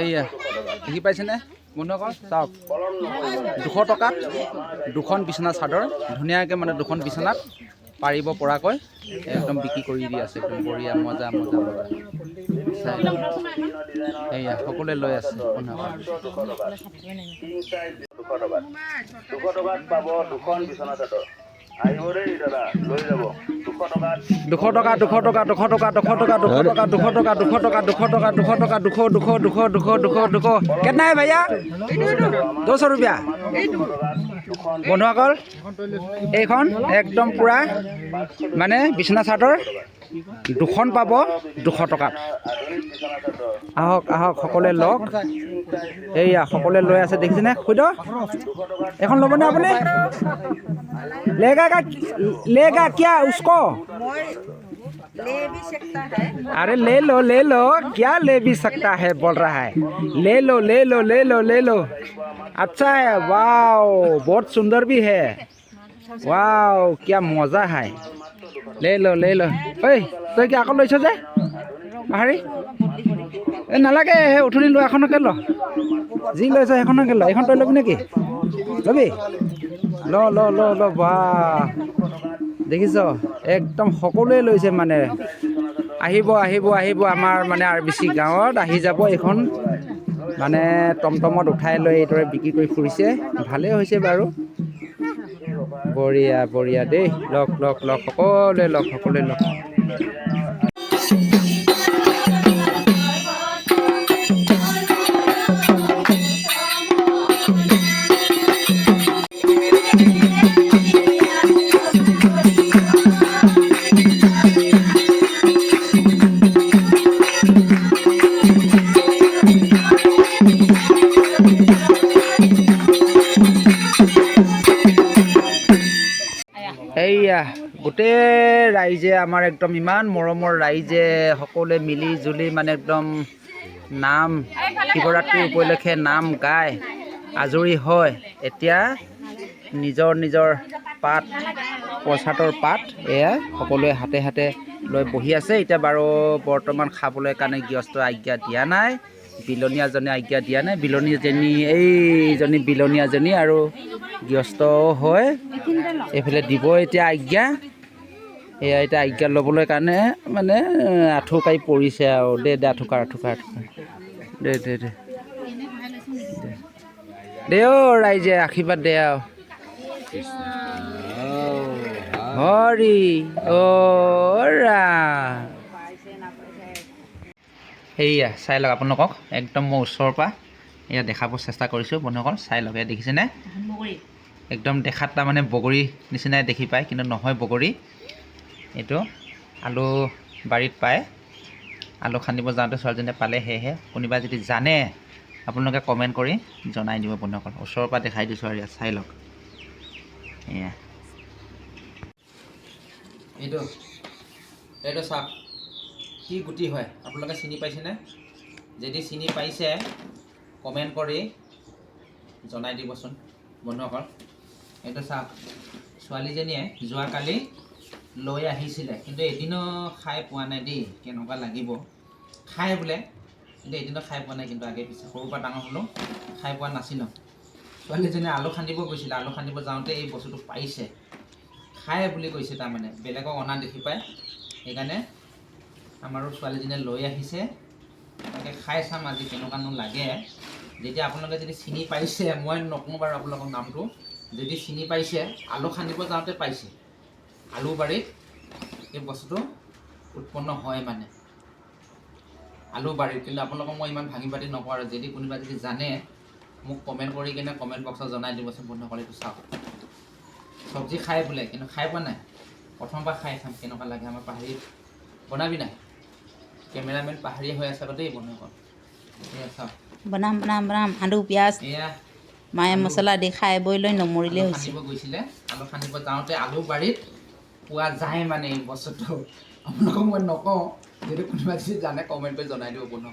এইয়া দেখি পাইছেনে? বন্ধুসকল চাওক। দুশ টকাত দুখন বিচনা চাদৰ ধুনীয়াকৈ মানে দুখন বিচনাত পাৰিব পৰাকৈ একদম বিক্ৰী কৰি দি আছে। একদম বঢ়িয়া মজা মজা মজা। এইয়া সকলোৱে লৈ আছে বন্ধুসকল দুশ টকাত দুশ টকাত পাব দুখন বিচনা চাদৰ। দুশ টকা দুশ টকা দুশ টকা দুশ টকা দুশ টকা দুশ টকা দুশ টকা দুশ টকা দুশ টকা দুশ দুশ দুশ দুশ দুশ দুশ কেনাই ভাইয়া দু শো রুপিয়া বন্ধুসকল এইখন একদম পূৰা মানে বিচনা চাদৰ দুখন পাব দুশ টকাত আধুনিক বিচনা চাদৰ আহক আহক সকলোৱে লওক এইয়া সকলোৱে লৈ আছে দেখিছেনে খুদ এখন ল'বনে আপুনি লেগা কা লেগা কিয়া উসকো ले भी सकता है अरे ले लो ले लो क्या ले भी सकता है बोल रहा है ले लो ले लो ले लो ले लो अच्छा है वाओ बहुत सुंदर भी है वाओ क्या मजा है লৈ লৈ ল ঐ তই কি আকৌ লৈছ যে? পাহাৰি? এই নালাগে সেই উঠনি লোৱা এখনকে ল। যি লৈছ সেইখনকে ল। এইখন তই ল'বি নেকি? ল'বি? ল ল ল ল বা। দেখিছ? একদম সকলোৱে লৈছে মানে। আহিব আহিব আহিব আমাৰ মানে আৰ বি চি গাঁৱত। আহি যাব এইখন। মানে টমটমত উঠাই লৈ এইদৰে বিক্ৰী কৰি ফুৰিছে। ভালেই হৈছে বাৰু। বঢ়িয়া বঢ়িয়া দেই। লগ লগ লগ সকলোৱে লগ সকলোৱে লগ। এইয়া গোটেই ৰাইজে আমাৰ একদম ইমান মৰমৰ ৰাইজে সকলোৱে মিলি জুলি মানে একদম নাম শিৱৰাত্ৰি উপলক্ষে নাম গাই আজৰি হয় এতিয়া নিজৰ নিজৰ পাত প্ৰসাদৰ পাত এয়া সকলোৱে হাতে হাতে লৈ বহি আছে। এতিয়া বাৰু বৰ্তমান খাবলৈ কাৰণে গৃহস্থ আজ্ঞা দিয়া নাই বিলনীয়াজনে আজ্ঞা দিয়া নাই বিলনীয়াজনী এইজনী বিলনীয়াজনী আৰু গৃহস্থ হয়। এইফালে দিব এতিয়া আজ্ঞা। এয়া এতিয়া আজ্ঞা ল'বলৈ কাৰণে মানে আঁঠু কাঢ়ি পৰিছে আৰু। দে দে, আঁঠুকাৰ আঁঠুকাৰ আঁঠুকাৰ। দে দে দে। দে। অ' ৰাইজে, আশীৰ্বাদ দে আৰু হৰি, অ' ৰাম সেয়া চাই লওক আপোনালোকক। একদম মই ওচৰৰ পৰা। এয়া দেখাব চেষ্টা কৰিছোঁ বন্ধুসকল চাই লওক এয়া দেখিছেনে? একদম দেখাত তাৰমানে বগৰী নিচিনাই দেখি পায় কিন্তু নহয় বগৰী। এইটো আলু বাৰীত পায়। আলু খান্দিব যাওঁতে ছোৱালীজনীয়ে পালে সেয়েহে কোনোবা যদি জানে আপোনালোকে কমেণ্ট কৰি জনাই দিব বন্ধুসকল। ওচৰৰ পৰা দেখাই দিছোঁ আৰু ইয়াত চাই লওক। এয়া। এইটো এইটো চাওক কি গুটি হয় আপোনালোকে চিনি পাইছেনে? যদি চিনি পাইছে কমেণ্ট কৰি জনাই দিবচোন বন্ধুসকল। এইটো চাওক ছোৱালীজনীয়ে যোৱাকালি লৈ আহিছিলে কিন্তু এদিনো খাই পোৱা নাই দেই কেনেকুৱা লাগিব। খাই বোলে কিন্তু এদিনো খাই পোৱা নাই কিন্তু আগে পিছে সৰুৰ পৰা ডাঙৰ হ'লেও খাই পোৱা নাছিলোঁ। ছোৱালীজনীয়ে আলু খান্দিব গৈছিলে আলু খান্দিব যাওঁতে এই বস্তুটো পাইছে খাই বুলি কৈছে তাৰমানে বেলেগক অনা দেখি পায়। সেইকাৰণে আমাৰো ছোৱালীজনীয়ে লৈ আহিছে। তাকে খাই চাম আজি কেনেকুৱানো লাগে। যেতিয়া আপোনালোকে যদি চিনি পাইছে মই নকওঁ বাৰু আপোনালোকৰ নামটো যদি চিনি পাইছে আলু খান্দিব যাওঁতে পাইছে। আলু বাৰীত এই বস্তুটো উৎপন্ন হয় মানে। আলু বাৰীত কিন্তু আপোনালোকক মই ইমান ভাঙি পাতি নকওঁ আৰু যদি কোনোবা যদি জানে মোক কমেণ্ট কৰি কিনে কমেণ্ট বক্সত জনাই দিবচোন বন্ধুসকল এইটো চাওক। চব্জি খাই বোলে কিন্তু খাই পোৱা নাই। প্ৰথমবাৰ খাই চাম কেনেকুৱা লাগে আমাৰ পাহাৰী। বনাবি নাই? কেমেৰামেন পাহাৰীয়া হৈ আছে আকৌ দেই বন্ধুসকল। এয়া চাওক। বনাম বনাম বনাম। আলু পিঁয়াজ। মায়ে মছলা দি খাই বৈ লৈ নমৰিলে হৈছে। গৈছিলে। আলু খান্দিব যাওঁতে আলু বাৰীত পোৱা যায় মানে এই বস্তুটো। আপোনালোকক মই নকওঁ যদি কোনোবা যদি জানে কমেণ্ট কৰি জনাই দিব বন্ধু